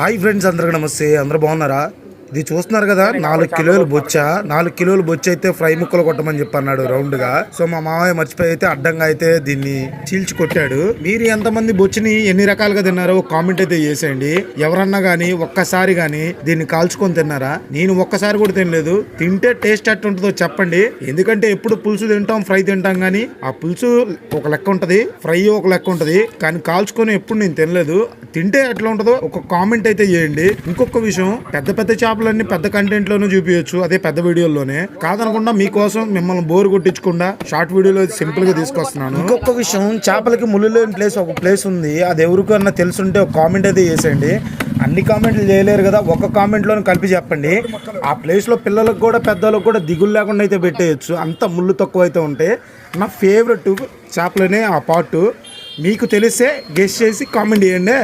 Hi friends అందరికి నమస్తే. అందరూ బాగున్నారా? ఇది చూస్తున్నారు కదా నాలుగు కిలోలు బొచ్చ. నాలుగు కిలోలు బొచ్చ అయితే ఫ్రై ముక్కలు కొట్టమని చెప్పి అన్నాడు రౌండ్గా సో మా మామయ్య మర్చిపోయి అయితే అడ్డంగా అయితే దీన్ని చీల్చి కొట్టాడు. మీరు ఎంతమంది బొచ్చిని ఎన్ని రకాలుగా తిన్నారో కామెంట్ అయితే చేసేయండి. ఎవరన్నా గానీ ఒక్కసారి గానీ దీన్ని కాల్చుకొని తిన్నారా? నేను ఒక్కసారి కూడా తినలేదు. తింటే టేస్ట్ ఎట్టుంటుందో చెప్పండి. ఎందుకంటే ఎప్పుడు పులుసు తింటాం ఫ్రై తింటాం కానీ ఆ పులుసు ఒక లెక్క ఉంటది ఫ్రై ఒక లెక్క ఉంటది. కానీ కాల్చుకొని ఎప్పుడు నేను తినలేదు. తింటే ఎట్లా ఉంటుందో ఒక కామెంట్ అయితే చేయండి. ఇంకొక విషయం పెద్ద పెద్ద చేపలన్నీ పెద్ద కంటెంట్లోనే చూపించచ్చు అదే పెద్ద వీడియోలోనే కాదనకుండా మీకోసం మిమ్మల్ని బోర్ కొట్టించకుండా షార్ట్ వీడియోలో సింపుల్గా తీసుకొస్తున్నాను. ఇంకొక విషయం చేపలకి ముళ్ళు లేని ప్లేస్ ఒక ప్లేస్ ఉంది అది ఎవరికన్నా తెలుసుంటే ఒక కామెంట్ అయితే చేసేయండి. అన్ని కామెంట్లు చేయలేరు కదా ఒక కామెంట్లోనే కలిపి చెప్పండి. ఆ ప్లేస్లో పిల్లలకు కూడా పెద్దలకు కూడా దిగులు లేకుండా అయితే పెట్టేయచ్చు. అంత ముళ్ళు తక్కువ అయితే ఉంటే నా ఫేవరెట్ చేపలనే ఆ పార్ట్. మీకు తెలిస్తే గెస్ట్ చేసి కామెంట్ చేయండి.